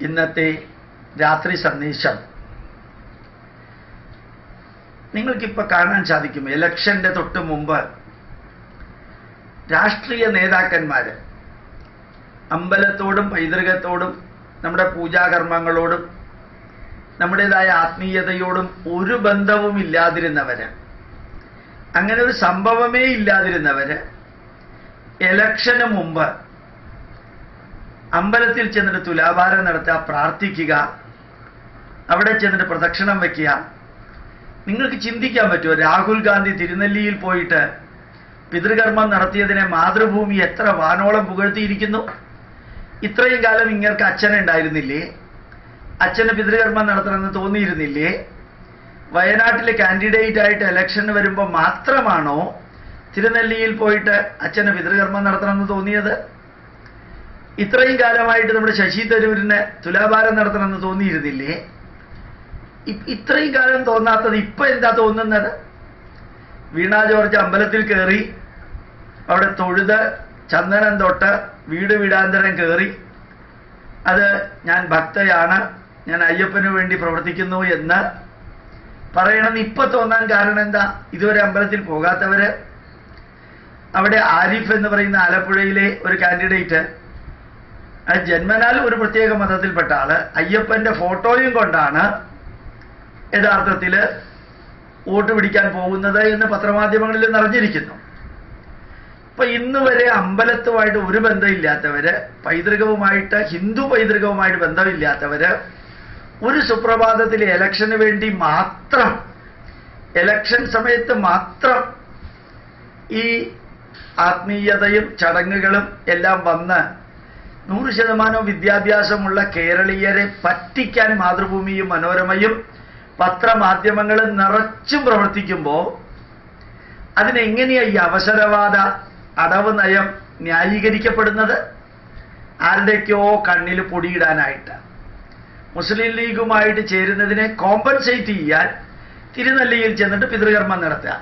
ഇന്നത്തെ രാത്രി സന്ദേശം. നിങ്ങൾക്കിപ്പോൾ കാണാൻ സാധിക്കും ഇലക്ഷന്റെ തൊട്ട് മുമ്പ് രാഷ്ട്രീയ നേതാക്കന്മാർ അമ്പലത്തോടും പൈതൃകത്തോടും നമ്മുടെ പൂജാകർമ്മങ്ങളോടും നമ്മുടേതായ ആത്മീയതയോടും ഒരു ബന്ധവും ഇല്ലാതിരുന്നവര് അങ്ങനെ ഒരു സംഭവമേ ഇല്ലാതിരുന്നവര് ഇലക്ഷന് മുമ്പ് അമ്പലത്തിൽ ചെന്നിട്ട് തുലാഭാരം നടത്തുക പ്രാർത്ഥിക്കുക അവിടെ ചെന്നിട്ട് പ്രദക്ഷിണം വയ്ക്കുക നിങ്ങൾക്ക് ചിന്തിക്കാൻ പറ്റുമോ? രാഹുൽ ഗാന്ധി തിരുനെല്ലിയിൽ പോയിട്ട് പിതൃകർമ്മം നടത്തിയതിനെ മാതൃഭൂമി എത്ര വാനോളം പുകഴ്ത്തിയിരിക്കുന്നു? ഇത്രയും കാലം ഇങ്ങർക്ക് അച്ഛനുണ്ടായിരുന്നില്ലേ അച്ഛന് പിതൃകർമ്മം നടത്തണമെന്ന് തോന്നിയിരുന്നില്ലേ? വയനാട്ടിലെ കാൻഡിഡേറ്റ് ആയിട്ട് ഇലക്ഷന് വരുമ്പോൾ മാത്രമാണോ തിരുനെല്ലിയിൽ പോയിട്ട് അച്ഛന് പിതൃകർമ്മം നടത്തണമെന്ന് തോന്നിയത്? ഇത്രയും കാലമായിട്ട് നമ്മുടെ ശശി തരൂരിന് തുലാഭാരം നടത്തണമെന്ന് തോന്നിയിരുന്നില്ലേ? ഇത്രയും കാലം തോന്നാത്തത് ഇപ്പൊ എന്താ തോന്നുന്നത്? വീണ ജോർജ് അമ്പലത്തിൽ കയറി അവിടെ തൊഴുത് ചന്ദനം തൊട്ട് വീട് വീടാന്തരം കയറി. അത് ഞാൻ ഭക്തയാണ് ഞാൻ അയ്യപ്പന് വേണ്ടി പ്രവർത്തിക്കുന്നു എന്ന് പറയണമെന്ന് ഇപ്പൊ തോന്നാൻ കാരണം എന്താ? ഇതുവരെ അമ്പലത്തിൽ പോകാത്തവര്. അവിടെ ആരിഫ് എന്ന് പറയുന്ന ആലപ്പുഴയിലെ ഒരു കാൻഡിഡേറ്റ് ജന്മനാൽ ഒരു പ്രത്യേക മതത്തിൽപ്പെട്ട ആൾ അയ്യപ്പന്റെ ഫോട്ടോയും കൊണ്ടാണ് യഥാർത്ഥത്തിൽ വോട്ട് പിടിക്കാൻ പോകുന്നത് എന്ന് പത്രമാധ്യമങ്ങളിൽ നിറഞ്ഞിരിക്കുന്നു. അപ്പൊ ഇന്ന് വരെ അമ്പലത്തുമായിട്ട് ഒരു ബന്ധമില്ലാത്തവര് പൈതൃകവുമായിട്ട് ഹിന്ദു പൈതൃകവുമായിട്ട് ബന്ധമില്ലാത്തവര് ഒരു സുപ്രഭാതത്തിൽ ഇലക്ഷന് വേണ്ടി മാത്രം ഇലക്ഷൻ സമയത്ത് മാത്രം ഈ ആത്മീയതയും ചടങ്ങുകളും എല്ലാം വന്ന് നൂറ് ശതമാനം വിദ്യാഭ്യാസമുള്ള കേരളീയരെ പറ്റിക്കാൻ മാതൃഭൂമിയും മനോരമയും പത്രമാധ്യമങ്ങൾ നിറച്ചും പ്രവർത്തിക്കുമ്പോൾ അതിനെങ്ങനെയാ ഈ അവസരവാദ അടവ് നയം ന്യായീകരിക്കപ്പെടുന്നത്? ആരുടെയൊക്കെയോ കണ്ണിൽ പൊടിയിടാനായിട്ട്. മുസ്ലിം ലീഗുമായിട്ട് ചേരുന്നതിനെ കോമ്പൻസേറ്റ് ചെയ്യാൻ തിരുനെല്ലിയിൽ ചെന്നിട്ട് പിതൃകർമ്മം നടത്തുക.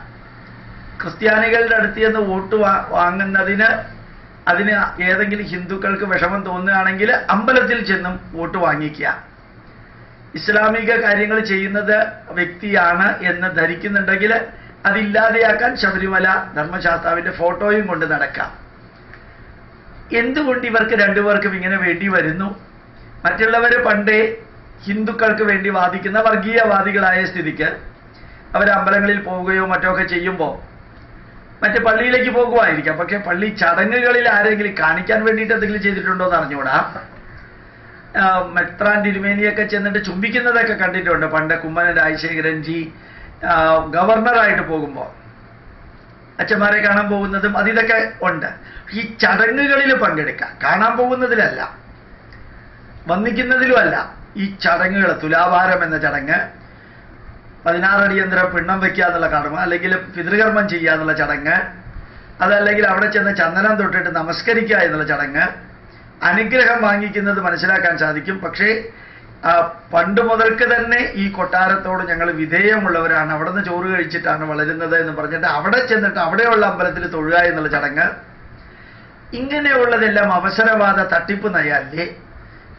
ക്രിസ്ത്യാനികളുടെ അടുത്ത് ചെന്ന് വോട്ട് വാങ്ങുന്നതിന് അതിന് ഏതെങ്കിലും ഹിന്ദുക്കൾക്ക് വിഷമം തോന്നുകയാണെങ്കിൽ അമ്പലത്തിൽ ചെന്നും വോട്ട് വാങ്ങിക്കുക. ഇസ്ലാമിക കാര്യങ്ങൾ ചെയ്യുന്നത് വ്യക്തിയാണ് എന്ന് ധരിക്കുന്നുണ്ടെങ്കിൽ അതില്ലാതെയാക്കാൻ ശബരിമല ധർമ്മശാസ്താവിന്റെ ഫോട്ടോയും കൊണ്ട് നടക്കാം. എന്തുകൊണ്ട് ഇവർക്ക് രണ്ടുപേർക്കും ഇങ്ങനെ വേണ്ടി വരുന്നു? മറ്റുള്ളവർ പണ്ടേ ഹിന്ദുക്കൾക്ക് വേണ്ടി വാദിക്കുന്ന വർഗീയവാദികളായ സ്ഥിതിക്ക് അവർ അമ്പലങ്ങളിൽ പോവുകയോ മറ്റോ ഒക്കെ ചെയ്യുമ്പോൾ മറ്റു പള്ളിയിലേക്ക് പോകുമായിരിക്കാം പക്ഷെ പള്ളി ചടങ്ങുകളിൽ ആരെങ്കിലും കാണിക്കാൻ വേണ്ടിയിട്ട് എന്തെങ്കിലും ചെയ്തിട്ടുണ്ടോ എന്ന് അറിഞ്ഞുകൂടാ. മെത്രാൻ തിരുമേനിയൊക്കെ ചെന്നിട്ട് ചുംബിക്കുന്നതൊക്കെ കണ്ടിട്ടുണ്ട്. പണ്ട് കുമ്മനൻ രാജശേഖരൻ ജി ഗവർണറായിട്ട് പോകുമ്പോൾ. അച്ഛന്മാരെ കാണാൻ പോകുന്നതും അതിതൊക്കെ ഉണ്ട്. ഈ ചടങ്ങുകളിൽ പങ്കെടുക്കുക കാണാൻ പോകുന്നതിലല്ല. വന്നിക്കുന്നതിലുമല്ല ഈ ചടങ്ങുകൾ തുലാഭാരം എന്ന ചടങ്ങ് പതിനാറടിയന്തരം പിണ്ണം വെക്കുക എന്നുള്ള കർമ്മം അല്ലെങ്കിൽ പിതൃകർമ്മം ചെയ്യുക എന്നുള്ള ചടങ്ങ് അതല്ലെങ്കിൽ അവിടെ ചെന്ന് ചന്ദനം തൊട്ടിട്ട് നമസ്കരിക്കുക എന്നുള്ള ചടങ്ങ് അനുഗ്രഹം വാങ്ങിക്കുന്നത് മനസ്സിലാക്കാൻ സാധിക്കും. പക്ഷേ പണ്ട് മുതൽക്ക് തന്നെ ഈ കൊട്ടാരത്തോട് ഞങ്ങൾ വിധേയമുള്ളവരാണ്. അവിടെ നിന്ന് ചോറ് കഴിച്ചിട്ടാണ് വളരുന്നത് എന്ന് പറഞ്ഞിട്ട് അവിടെ ചെന്നിട്ട് അവിടെയുള്ള അമ്പലത്തിൽ തൊഴുക എന്നുള്ള ചടങ്ങ്. ഇങ്ങനെയുള്ളതെല്ലാം അവസരവാദ തട്ടിപ്പ് നയല്ലേ?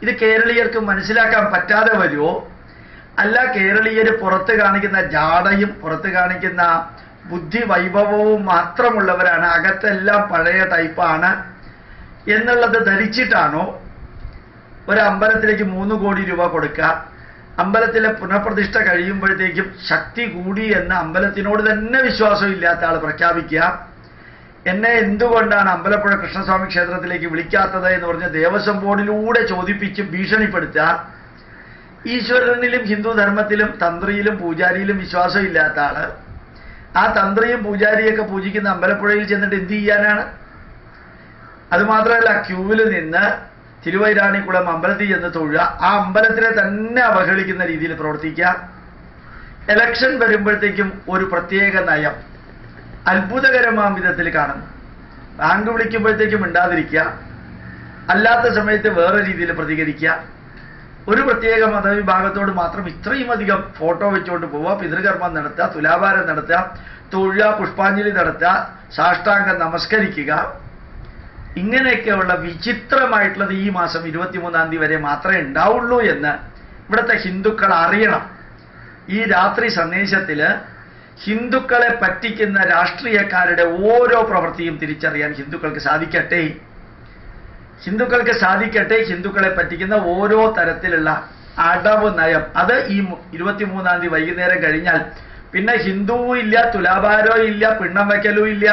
ഇത് കേരളീയർക്ക് മനസ്സിലാക്കാൻ പറ്റാതെ വരുമോ അല്ല കേരളീയർ പുറത്ത് കാണിക്കുന്ന ജാടയും പുറത്ത് കാണിക്കുന്ന ബുദ്ധി വൈഭവവും മാത്രമുള്ളവരാണ്. അകത്തെല്ലാം പഴയ ടൈപ്പാണ് എന്നുള്ളത് ധരിച്ചിട്ടാണോ ഒരു അമ്പലത്തിലേക്ക് മൂന്ന് കോടി രൂപ കൊടുക്കുക അമ്പലത്തിലെ പുനഃപ്രതിഷ്ഠ കഴിയുമ്പോഴത്തേക്കും ശക്തി കൂടി എന്ന് അമ്പലത്തിനോട് തന്നെ വിശ്വാസം ഇല്ലാത്ത ആൾ പ്രഖ്യാപിക്കുക. എന്നെ എന്തുകൊണ്ടാണ് അമ്പലപ്പുഴ കൃഷ്ണസ്വാമി ക്ഷേത്രത്തിലേക്ക് വിളിക്കാത്തത് എന്ന് പറഞ്ഞ് ദേവസ്വം ബോർഡിലൂടെ ചോദിപ്പിച്ച് ഭീഷണിപ്പെടുത്തുക? ഈശ്വരനിലും ഹിന്ദു ധർമ്മത്തിലും തന്ത്രിയിലും പൂജാരിയിലും വിശ്വാസം ഇല്ലാത്ത ആൾ. ആ തന്ത്രിയും പൂജാരിയൊക്കെ പൂജിക്കുന്ന അമ്പലപ്പുഴയിൽ ചെന്നിട്ട് എന്ത് ചെയ്യാനാണ്? അതുമാത്രമല്ല ക്യൂവിൽ നിന്ന് തിരുവൈരാണിക്കുളം അമ്പലത്തിൽ ചെന്ന് തൊഴുക. ആ അമ്പലത്തിനെ തന്നെ അവഹേളിക്കുന്ന രീതിയിൽ പ്രവർത്തിക്കുക. എലക്ഷൻ വരുമ്പോഴത്തേക്കും ഒരു പ്രത്യേക നയം. അത്ഭുതകരമാം വിധത്തിൽ കാണുന്നു ബാങ്ക് വിളിക്കുമ്പോഴത്തേക്കും മിണ്ടാതിരിക്കുക. അല്ലാത്ത സമയത്ത് വേറെ രീതിയിൽ പ്രതികരിക്കുക. ഒരു പ്രത്യേക മതവിഭാഗത്തോട് മാത്രം ഇത്രയും അധികം ഫോട്ടോ വെച്ചുകൊണ്ട് പോവുക പിതൃകർമ്മം നടത്തുക തുലാഭാരം നടത്തുക തൊഴുക പുഷ്പാഞ്ജലി നടത്തുക സാഷ്ടാംഗം നമസ്കരിക്കുക. ഇങ്ങനെയൊക്കെയുള്ള വിചിത്രമായിട്ടുള്ളത് ഈ മാസം ഇരുപത്തിമൂന്നാം തീയതി വരെ മാത്രമേ ഉണ്ടാവുള്ളൂ എന്ന് ഇവിടുത്തെ ഹിന്ദുക്കൾ അറിയണം. ഈ രാത്രി സന്ദേശത്തിൽ ഹിന്ദുക്കളെ പറ്റിക്കുന്ന രാഷ്ട്രീയക്കാരുടെ ഓരോ പ്രവൃത്തിയും തിരിച്ചറിയാൻ ഹിന്ദുക്കൾക്ക് സാധിക്കട്ടെ. ഹിന്ദുക്കൾക്ക് സാധിക്കട്ടെ ഹിന്ദുക്കളെ പറ്റിക്കുന്ന ഓരോ തരത്തിലുള്ള അടവ് നയം. അത് ഈ ഇരുപത്തിമൂന്നാം തീയതി വൈകുന്നേരം കഴിഞ്ഞാൽ പിന്നെ ഹിന്ദുവും ഇല്ല തുലാഭാരവും ഇല്ല പിണ്ണം വയ്ക്കലും ഇല്ല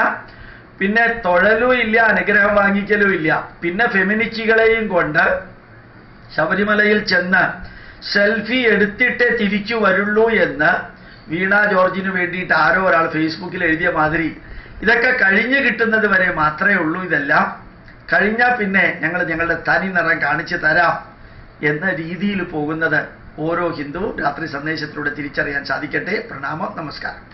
പിന്നെ തൊഴലും ഇല്ല അനുഗ്രഹം വാങ്ങിക്കലും ഇല്ല. പിന്നെ ഫെമിനിസ്റ്റുകളെയും കൊണ്ട് ശബരിമലയിൽ ചെന്ന് സെൽഫി എടുത്തിട്ടേ തിരിച്ചു വരുള്ളൂ എന്ന് വീണ ജോർജിന് വേണ്ടിയിട്ട് ആരോ ഒരാൾ ഫേസ്ബുക്കിൽ എഴുതിയ മാതിരി ഇതൊക്കെ കഴിഞ്ഞു കിട്ടുന്നത് വരെ മാത്രമേ ഉള്ളൂ ഇതെല്ലാം. കഴിഞ്ഞാൽ പിന്നെ ഞങ്ങൾ ഞങ്ങളുടെ തനി നിറം കാണിച്ചു തരാം എന്ന രീതിയിൽ പോകുന്നത് ഓരോ ഹിന്ദുവും രാത്രി സന്ദേശത്തിലൂടെ തിരിച്ചറിയാൻ സാധിക്കട്ടെ. പ്രണാമം. നമസ്കാരം.